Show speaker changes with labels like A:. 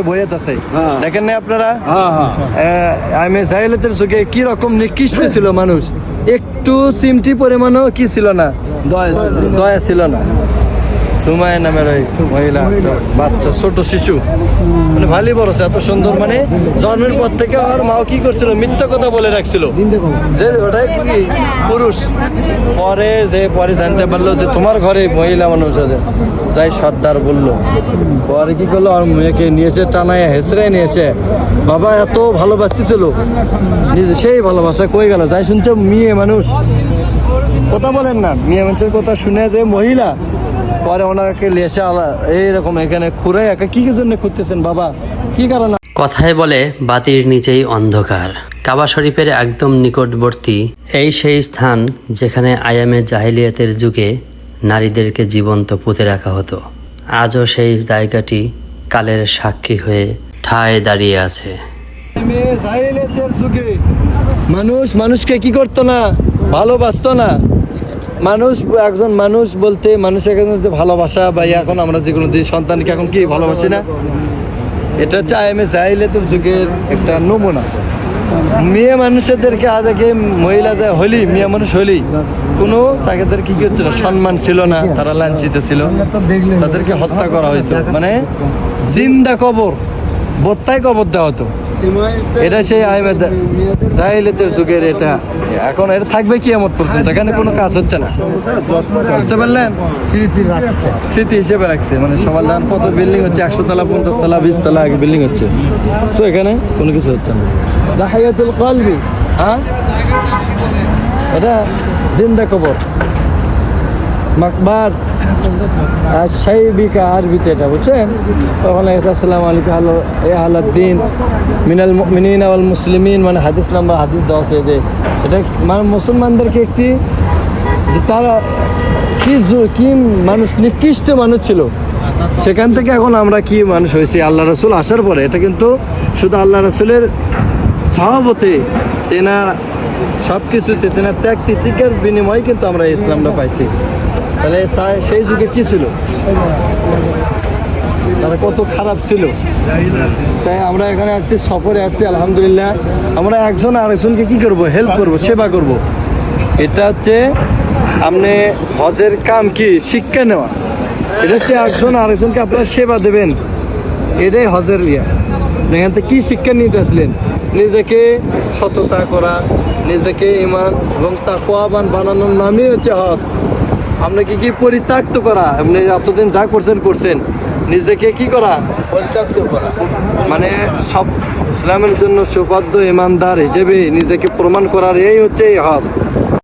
A: বইয়েত
B: হ্যাঁ।
A: দেখেন না আপনারা?
B: হ্যাঁ হ্যাঁ।
A: আমি জাহিলাতের যুগে কি রকম নিকৃষ্ট ছিল মানুষ? একটু চিমটি পরিমাণও কি ছিল না? দয়া ছিল না। সুমায় নামের ওই মহিলা বাচ্চা ছোট শিশু। মানে ভালোই বড় এত সুন্দর। মানে জন্মের পর থেকে আর মাও কি করছিল মিথ্যা কথা বলে রাখছিল। যে ওটাই কি পুরুষ? পরে যে পরে জানতে পারল যে তোমার ঘরে মহিলা মানুষ আছে। যাই সর্দার বলল। পরে কি করল? আর মেয়েকে নিয়েছে টানায় হেসড়ে নিয়েছে। বাবা এত ভালোবাসতেছিল। নিজে সেই ভালোবাসা কই গেল? যাই শুনছো মেয়ে মানুষ। কথা বলেন না। মেয়ে মানুষের কথা শুনে যে মহিলা পরে ওনাকে লেসে এইরকম এখানে খুঁড়ে একা কি কি জন্য খুঁজতেছেন বাবা? কি কারণ?
C: কথায় বলে বাতির নিচেই অন্ধকার। কাবা শরীফের একদম নিকটবর্তী এই সেই স্থান যেখানে আয়ামে জাহিলিয়াতের যুগে নারীদেরকে জীবন্ত পুঁতে রাখা হতো। আজও সেই জায়গাটি কালের সাক্ষী হয়ে ঠায় দাঁড়িয়ে আছে।
A: যুগে মানুষ মানুষকে কি করতো না? ভালোবাসতো না। মানুষ, একজন মানুষ বলতে মানুষের কাছে যে ভালোবাসা বা এখন আমরা যেগুলো দিই সন্তানকে এখন কি ভালোবাসি না? এটা হচ্ছে আইএমএ জাহিলিয়াতের যুগের একটা নমুনা। মেয়ে মানুষদেরকে আগে মহিলাদের হলি, মেয়ে মানুষ হলি, কোনো তাদের কি কি হচ্ছিল? সম্মান ছিল না, তারা লাঞ্ছিত ছিল। তাদেরকে হত্যা করা হইতো। মানে জিন্দা কবর, বত্তায় কবর দেওয়া হতো। এটা সেই আইমেদ জাহিলিয়াতের যুগের এটা। এখন এটা থাকবে কি এমন পর্যন্ত এখানে কোনো কাজ হচ্ছে না। বুঝতে পারলেন? স্মৃতি হিসেবে রাখছে মানে সবার দান কত বিল্ডিং হচ্ছে একশো তলা পঞ্চাশ তলা বিশ তলা আগে বিল্ডিং হচ্ছে। তো এখানে কোনো কিছু হচ্ছে না। দাহাইয়াতুল কলবি। হ্যাঁ? এটা জিন্দা কবর। মাকবার। আর সাইবিকা আরবিতে এটা, বুঝছেন? লেগেছে আসসালামু আলাইকুম আল্লাহ এ আলাদ্দিন মিনাল মিনিন আল মুসলিমিন মানে হাদিস নাম্বার, হাদিস দেওয়া আছে এদের। এটা মানে মুসলমানদেরকে একটি, যে তারা কি কি মানুষ, নিকৃষ্ট মানুষ ছিল। সেখান থেকে এখন আমরা কি মানুষ হয়েছি? আল্লাহ রসুল আসার পরে, এটা কিন্তু শুধু আল্লাহ রসুলের সহবতে তেনার সব কিছুতে তেনার ত্যাগ তিতিকের বিনিময়ে কিন্তু আমরা ইসলামটা পাইছি। তাহলে তাই সেই যুগে কি ছিল? তারা কত খারাপ ছিল। তাই আমরা এখানে আসছি, সফরে আসছি, আলহামদুলিল্লাহ। আমরা একজন আরেকজনকে কি করব? হেল্প করব, সেবা করব। এটা হচ্ছে আপনি হজের কাম কি? শিক্ষা নেওয়া। এটা হচ্ছে একজন আরেকজনকে আপনার সেবা দেবেন। এটাই হজের ইয়া। এখান থেকে কি শিক্ষা নিতে আসলেন? নিজেকে সততা করা, নিজেকে ইমান এবং তাকওয়াবান বানানোর নামই হচ্ছে হজ। আপনাকে কি পরিত্যক্ত করা? আপনি এতদিন যা করছেন করছেন। নিজেকে কি করা?
B: পরিত্যক্ত করা।
A: মানে সব ইসলামের জন্য সুপাদ্য ইমানদার হিসেবে নিজেকে প্রমাণ করার এই হচ্ছে এই হজ